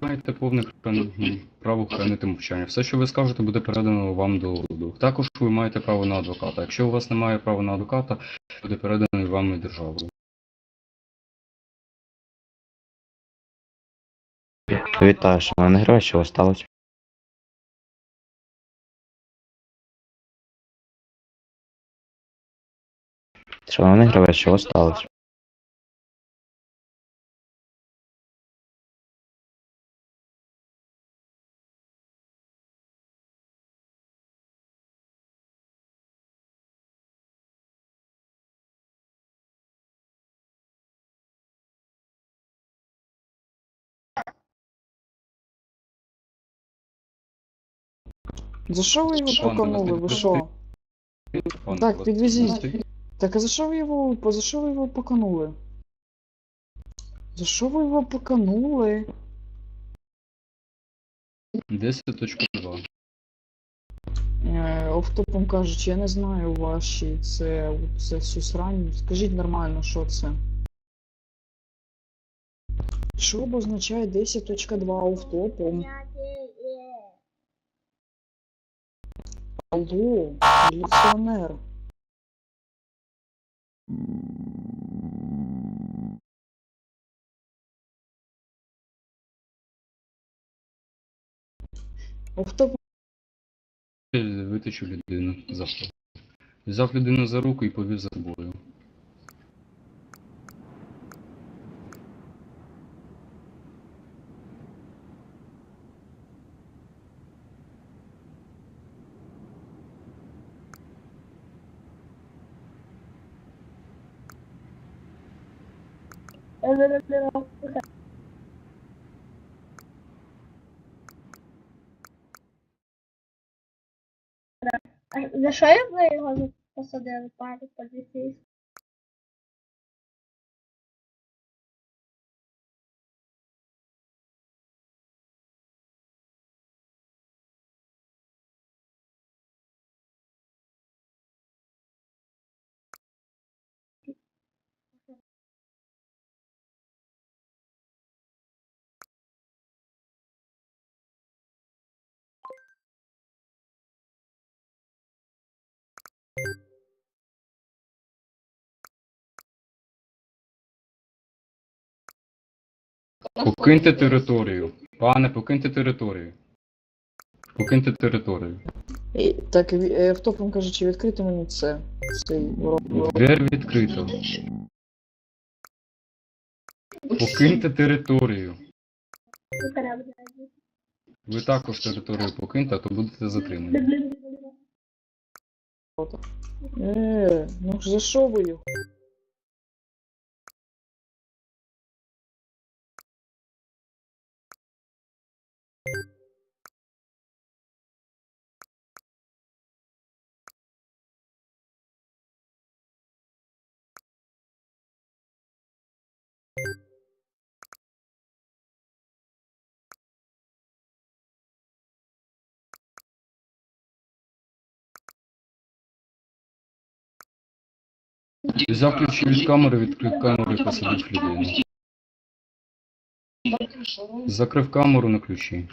Маєте повне право хранити мовчання. Все, що ви скажете, буде передано вам до суду. Також ви маєте право на адвоката. Якщо у вас немає права на адвоката, буде переданий вам і державою. Вітаю, шановний герой, що сталося? Шановний гравець, що сталося? За що ви його поканули? Ви що? Так, підвезіть. Так а за що ви його. За що ви його поканули? За що ви його поканули? 10.2. Е, Офтопом кажучи, я не знаю ваші. Це, це всю срань. Скажіть нормально, що це? Що обозначає 10.2 офтопом? Алло, міліціонер. Офтоп Витичу людину за авто. Взяв людину за руку і повів за собою. А за що я ви його посадили пару поліцейських? Покиньте територію. Пане, покиньте територію. Покиньте територію. І, так, е, автопом кажучи, відкрити мені це. Цей ворот. Двері відкрито. Покиньте територію. Ви також територію покиньте, а то будете затримані. Е, ну за що ви його? Взяв ключі від камери, відкрив камеру і посадив людину. Закрив камеру на ключі.